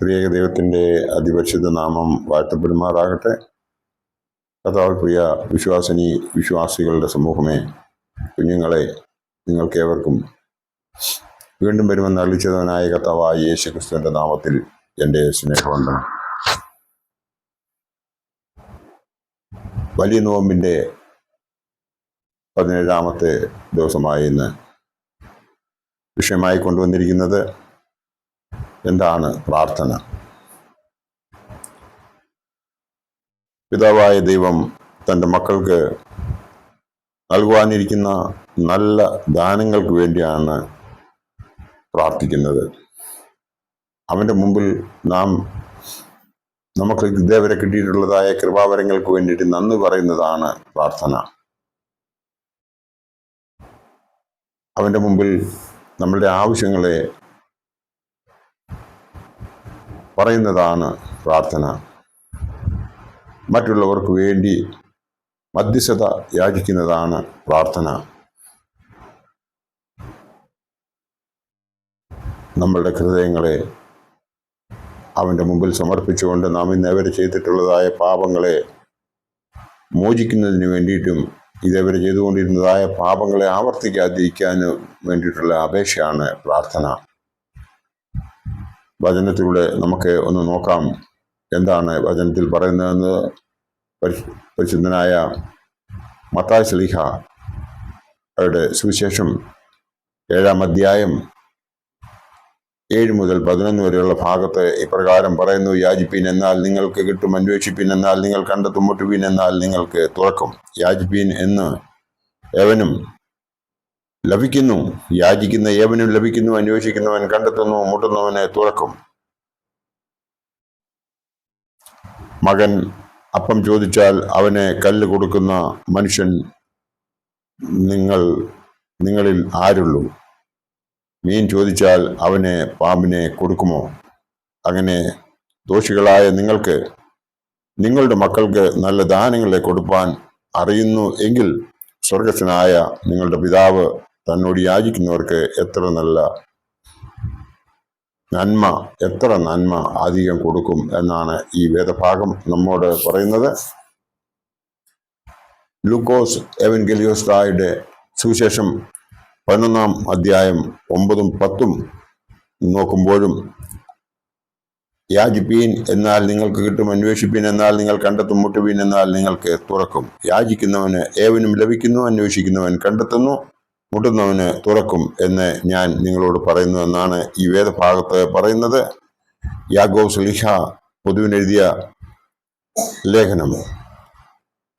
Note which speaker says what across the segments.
Speaker 1: ത്രിയേക ദൈവത്തിന്റെ അതിപരിശുദ്ധ നാമം വാഴ്ത്തപ്പെടുമാറാകട്ടെ. കഥാവ് പ്രിയ വിശ്വാസിനി വിശ്വാസികളുടെ സമൂഹമേ കുഞ്ഞുങ്ങളെ നിങ്ങൾക്കേവർക്കും വീണ്ടും വരുമെന്ന് അറിയിച്ചതവനായ കഥാവായ യേശു ക്രിസ്തുവിന്റെ നാമത്തിൽ എന്റെ സ്നേഹവന്ദനം. വലിയ നോമ്പിന്റെ പതിനേഴാമത്തെ ദിവസമായി ഇന്ന് വിഷയമായി കൊണ്ടുവന്നിരിക്കുന്നത് എന്താണ് പ്രാർത്ഥന? പിതാവായ ദൈവം തന്റെ മക്കൾക്ക് നൽകുവാനിരിക്കുന്ന നല്ല ദാനങ്ങൾക്ക് വേണ്ടിയാണ് പ്രാർത്ഥിക്കുന്നത്. അവന്റെ മുമ്പിൽ നാം നമുക്ക് ഇതേവരെ കിട്ടിയിട്ടുള്ളതായ കൃപാവരങ്ങൾക്ക് വേണ്ടിയിട്ട് നന്ദി പറയുന്നതാണ് പ്രാർത്ഥന. അവന്റെ മുമ്പിൽ നമ്മളുടെ ആവശ്യങ്ങളെ പറയുന്നതാണ് പ്രാർത്ഥന. മറ്റുള്ളവർക്ക് വേണ്ടി മധ്യസ്ഥത യാചിക്കുന്നതാണ് പ്രാർത്ഥന. നമ്മളുടെ ഹൃദയങ്ങളെ അവന്റെ മുമ്പിൽ സമർപ്പിച്ചുകൊണ്ട് നാം ഇന്നേവരെ ചെയ്തിട്ടുള്ളതായ പാപങ്ങളെ മോചിക്കുന്നതിന് വേണ്ടിയിട്ടും ഇതേവരെ ചെയ്തുകൊണ്ടിരുന്നതായ പാപങ്ങളെ ആവർത്തിക്കാതിരിക്കാനും വേണ്ടിയിട്ടുള്ള അപേക്ഷയാണ് പ്രാർത്ഥന. വചനത്തിലൂടെ നമുക്ക് ഒന്ന് നോക്കാം. എന്താണ് വചനത്തിൽ പറയുന്നതെന്ന് പരിശുദ്ധനായ മത്തായ സലിഹ അവരുടെ സുവിശേഷം ഏഴാം അധ്യായം ഏഴ് മുതൽ പതിനൊന്ന് വരെയുള്ള ഭാഗത്ത് ഇപ്രകാരം പറയുന്നു യാജിപ്പീൻ എന്നാൽ നിങ്ങൾക്ക് കിട്ടും അന്വേഷിപ്പീൻ എന്നാൽ നിങ്ങൾ കണ്ടെത്തും മുട്ടുവീൻ എന്നാൽ നിങ്ങൾക്ക് തുറക്കും. യാജിപ്പീൻ എന്ന് ഏവനും ലഭിക്കുന്നു. യാചിക്കുന്ന ഏവനും ലഭിക്കുന്നു അന്വേഷിക്കുന്നവൻ കണ്ടെത്തുന്നു മുട്ടുന്നവനെ തുറക്കും. മകൻ അപ്പം ചോദിച്ചാൽ അവനെ കല്ല് കൊടുക്കുന്ന മനുഷ്യൻ നിങ്ങൾ നിങ്ങളിൽ ആരുള്ളൂ? മീൻ ചോദിച്ചാൽ അവനെ പാമ്പിനെ കൊടുക്കുമോ? അങ്ങനെ ദോഷികളായ നിങ്ങൾക്ക് നിങ്ങളുടെ മക്കൾക്ക് നല്ല ദാനങ്ങളെ കൊടുപ്പാൻ അറിയുന്നു എങ്കിൽ സ്വർഗസ്വനായ നിങ്ങളുടെ പിതാവ് തന്നോട് യാചിക്കുന്നവർക്ക് എത്ര നല്ല നന്മ എത്ര നന്മ അധികം കൊടുക്കും എന്നാണ് ഈ വേദഭാഗം നമ്മോട് പറയുന്നത്. ലൂക്കോസ് എവൻഗലിയോസ്തായുടെ സുവിശേഷം പതിനൊന്നാം അധ്യായം ഒമ്പതും പത്തും നോക്കുമ്പോഴും യാചിപ്പീൻ എന്നാൽ നിങ്ങൾക്ക് കിട്ടും അന്വേഷിപ്പീൻ എന്നാൽ നിങ്ങൾ കണ്ടെത്തും മുട്ടുവീൻ എന്നാൽ നിങ്ങൾക്ക് തുറക്കും. യാചിക്കുന്നവന് ഏവനും ലഭിക്കുന്നു അന്വേഷിക്കുന്നവൻ കണ്ടെത്തുന്നു. മുട്ടുന്നവന് തുറക്കും എന്ന് ഞാൻ നിങ്ങളോട് പറയുന്നു എന്നാണ് ഈ വേദഭാഗത്ത് പറയുന്നത്. യാഗോ സുലിഹ പൊതുവിനെഴുതിയ ലേഖനം.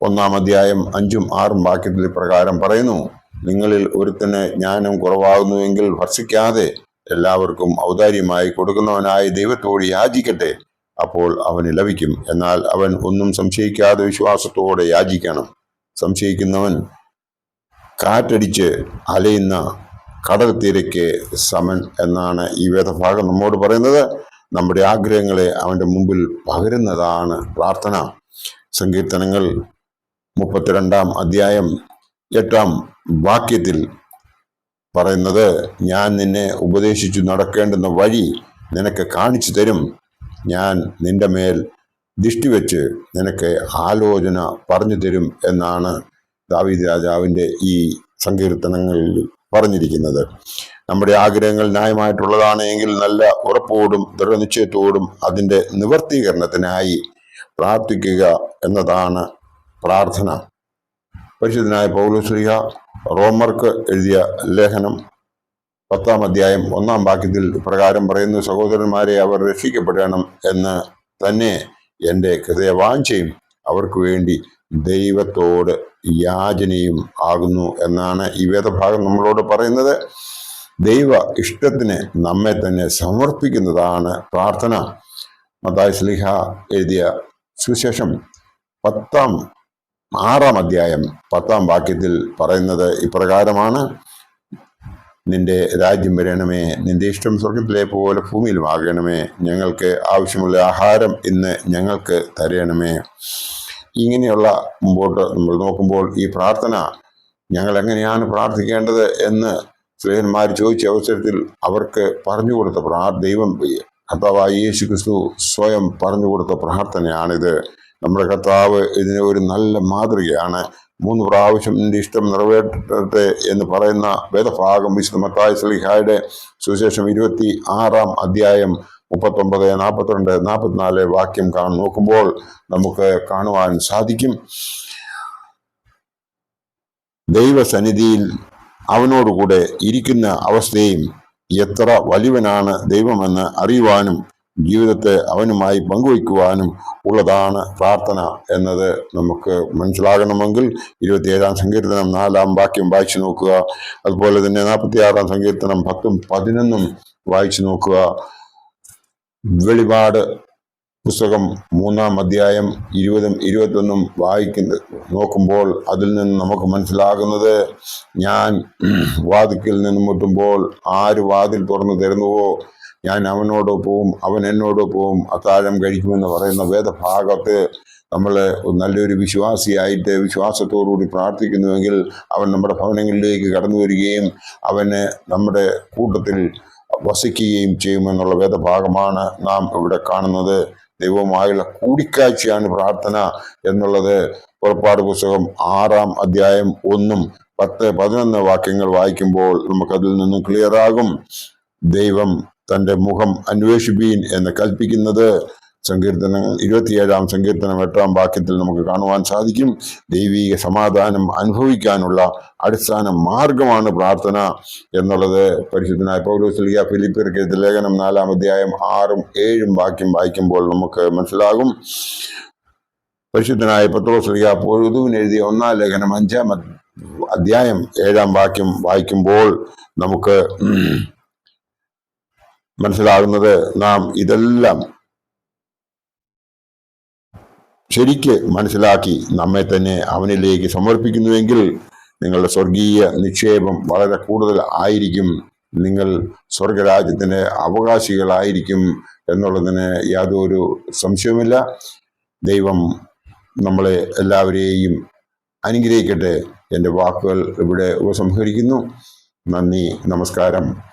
Speaker 1: ഒന്നാം അധ്യായം അഞ്ചും ആറും വാക്യത്തിൽ പ്രകാരം പറയുന്നു നിങ്ങളിൽ ഒരുത്തന് ജ്ഞാനം കുറവാകുന്നുവെങ്കിൽ ഭർഷിക്കാതെ എല്ലാവർക്കും ഔദാര്യമായി കൊടുക്കുന്നവനായ ദൈവത്തോട് യാചിക്കട്ടെ അപ്പോൾ അവന് ലഭിക്കും. എന്നാൽ അവൻ ഒന്നും സംശയിക്കാതെ വിശ്വാസത്തോടെ യാചിക്കണം. സംശയിക്കുന്നവൻ കാറ്റടിച്ച് അലയുന്ന കടൽ തീരയ്ക്ക് സമൻ എന്നാണ് ഈ വേദഭാഗം നമ്മോട് പറയുന്നത്. നമ്മുടെ ആഗ്രഹങ്ങളെ അവന്റെ മുമ്പിൽ പകരുന്നതാണ് പ്രാർത്ഥന. സങ്കീർത്തനങ്ങൾ മുപ്പത്തിരണ്ടാം അധ്യായം എട്ടാം വാക്യത്തിൽ പറയുന്നത് ഞാൻ നിന്നെ ഉപദേശിച്ചു നടക്കേണ്ടുന്ന വഴി നിനക്ക് കാണിച്ചു തരും. ഞാൻ നിന്റെ മേൽ ദൃഷ്ടി വെച്ച് നിനക്ക് ആലോചന പറഞ്ഞു തരും എന്നാണ് ദാവീദ് രാജാവിന്റെ ഈ സങ്കീർത്തനങ്ങളിൽ പറഞ്ഞിരിക്കുന്നത്. നമ്മുടെ ആഗ്രഹങ്ങൾ ന്യായമായിട്ടുള്ളതാണ് എങ്കിൽ നല്ല ഉറപ്പോടും ദൃഢനിശ്ചയത്തോടും അതിന്റെ നിവർത്തീകരണത്തിനായി പ്രാർത്ഥിക്കുക എന്നതാണ് പ്രാർത്ഥന. പരിശുദ്ധനായ പൗലോശ്രീഹ റോമർക്ക് എഴുതിയ ലേഖനം പത്താം അധ്യായം ഒന്നാം വാക്യത്തിൽ പ്രകാരം പറയുന്നു സഹോദരന്മാരെ അവർ രക്ഷിക്കപ്പെടണം എന്ന് തന്നെ എന്റെ ഹൃദയവാഞ്ചയും അവർക്ക് വേണ്ടി ദൈവത്തോട് യാചനയും ആകുന്നു എന്നാണ് ഈ വേദഭാഗം നമ്മളോട് പറയുന്നത്. ദൈവ ഇഷ്ടത്തിന് നമ്മെ തന്നെ സമർപ്പിക്കുന്നതാണ് പ്രാർത്ഥന. മത്തായി സ്ലിഹ എഴുതിയ സുശേഷം പത്താം ആറാം അധ്യായം പത്താം വാക്യത്തിൽ പറയുന്നത് ഇപ്രകാരമാണ്. നിന്റെ രാജ്യം വരണമേ നിന്റെ ഇഷ്ടം സ്വർഗത്തിലെ പോലെ ഭൂമിയിലും ആകണമേ ഞങ്ങൾക്ക് ആവശ്യമുള്ള ആഹാരം ഇന്ന് ഞങ്ങൾക്ക് തരണമേ. ഇങ്ങനെയുള്ള മുമ്പോട്ട് നമ്മൾ നോക്കുമ്പോൾ ഈ പ്രാർത്ഥന ഞങ്ങൾ എങ്ങനെയാണ് പ്രാർത്ഥിക്കേണ്ടത് എന്ന് സ്ത്രീയന്മാർ ചോദിച്ച അവസരത്തിൽ അവർക്ക് പറഞ്ഞു കൊടുത്ത പ്രാ ദൈവം അഥവാ യേശു ക്രിസ്തു സ്വയം പറഞ്ഞു കൊടുത്ത പ്രാർത്ഥനയാണിത്. നമ്മുടെ കർത്താവ് ഇതിന് ഒരു നല്ല മാതൃകയാണ്. മൂന്ന് പ്രാവശ്യം നിന്റെ ഇഷ്ടം നിറവേറ്റട്ടെ എന്ന് പറയുന്ന വേദഭാഗം വിശുദ്ധ മത്തായ സ്ലിഹായുടെ സുവിശേഷം ഇരുപത്തി ആറാം അധ്യായം മുപ്പത്തൊമ്പത് നാൽപ്പത്തിരണ്ട് നാൽപ്പത്തിനാല് വാക്യം നോക്കുമ്പോൾ നമുക്ക് കാണുവാൻ സാധിക്കും. ദൈവസന്നിധിയിൽ അവനോടുകൂടെ ഇരിക്കുന്ന അവസ്ഥയും എത്ര വലിവനാണ് ദൈവമെന്ന് അറിയുവാനും ജീവിതത്തെ അവനുമായി പങ്കുവയ്ക്കുവാനും ഉള്ളതാണ് പ്രാർത്ഥന എന്നത് നമുക്ക് മനസ്സിലാകണമെങ്കിൽ ഇരുപത്തിയേഴാം സങ്കീർത്തനം നാലാം വാക്യം വായിച്ചു നോക്കുക. അതുപോലെ തന്നെ നാൽപ്പത്തിയാറാം സങ്കീർത്തനം പത്തും പതിനൊന്നും വായിച്ചു നോക്കുക. വെളിപാട് പുസ്തകം മൂന്നാം അധ്യായം ഇരുപതും ഇരുപത്തൊന്നും വായിക്കുന്നത് നോക്കുമ്പോൾ അതിൽ നിന്ന് നമുക്ക് മനസ്സിലാകുന്നത് ഞാൻ വാതിക്കൽ നിന്ന് മുട്ടുമ്പോൾ ആര് വാതിൽ തുറന്നു തരുന്നുവോ? ഞാൻ അവനോടൊപ്പവും അവൻ എന്നോടൊപ്പവും അത്താഴം കഴിക്കുമെന്ന് പറയുന്ന വേദഭാഗത്ത് നമ്മൾ നല്ലൊരു വിശ്വാസിയായിട്ട് വിശ്വാസത്തോടുകൂടി പ്രാർത്ഥിക്കുന്നുവെങ്കിൽ അവൻ നമ്മുടെ ഭവനങ്ങളിലേക്ക് കടന്നു വരികയും അവന് നമ്മുടെ കൂട്ടത്തിൽ വസിക്കുകയും ചെയ്യുമെന്നുള്ള വേദഭാഗമാണ് നാം ഇവിടെ കാണുന്നത്. ദൈവമായുള്ള കൂടിക്കാഴ്ചയാണ് പ്രാർത്ഥന എന്നുള്ളത്. പുറപ്പാട് പുസ്തകം ആറാം അധ്യായം ഒന്നും പത്ത് പതിനൊന്ന് വാക്യങ്ങൾ വായിക്കുമ്പോൾ നമുക്കതിൽ നിന്നും ക്ലിയർ ആകും. ദൈവം തന്റെ മുഖം അന്വേഷിപ്പീൻ എന്ന് കൽപ്പിക്കുന്നത്. സങ്കീർത്തനം ഇരുപത്തിയേഴാം സങ്കീർത്തനം എട്ടാം വാക്യത്തിൽ നമുക്ക് കാണുവാൻ സാധിക്കും. ദൈവീക സമാധാനം അനുഭവിക്കാനുള്ള അടിസ്ഥാന മാർഗമാണ് പ്രാർത്ഥന എന്നുള്ളത്. പരിശുദ്ധനായ പൗലോസ്ലിയ ഫിലിപ്പിയർക്ക് എഴുതിയ ലേഖനം നാലാം അധ്യായം ആറും ഏഴും വാക്യം വായിക്കുമ്പോൾ നമുക്ക് മനസ്സിലാകും. പരിശുദ്ധനായ പത്രോസ്ലിയ പൊഴുതുവിന് എഴുതിയ ഒന്നാം ലേഖനം അഞ്ചാം അധ്യ- അധ്യായം ഏഴാം വാക്യം വായിക്കുമ്പോൾ നമുക്ക് മനസ്സിലാകുന്നത് നാം ഇതെല്ലാം ശരിക്ക് മനസ്സിലാക്കി നമ്മെ തന്നെ അവനിലേക്ക് സമർപ്പിക്കുന്നുവെങ്കിൽ നിങ്ങളുടെ സ്വർഗീയ നിക്ഷേപം വളരെ കൂടുതൽ ആയിരിക്കും. നിങ്ങൾ സ്വർഗരാജ്യത്തിന് അവകാശികളായിരിക്കും എന്നുള്ളതിന് യാതൊരു സംശയവുമില്ല. ദൈവം നമ്മളെ എല്ലാവരെയും അനുഗ്രഹിക്കട്ടെ. എന്റെ വാക്കുകൾ ഇവിടെ ഉപസംഹരിക്കുന്നു. നന്ദി നമസ്കാരം.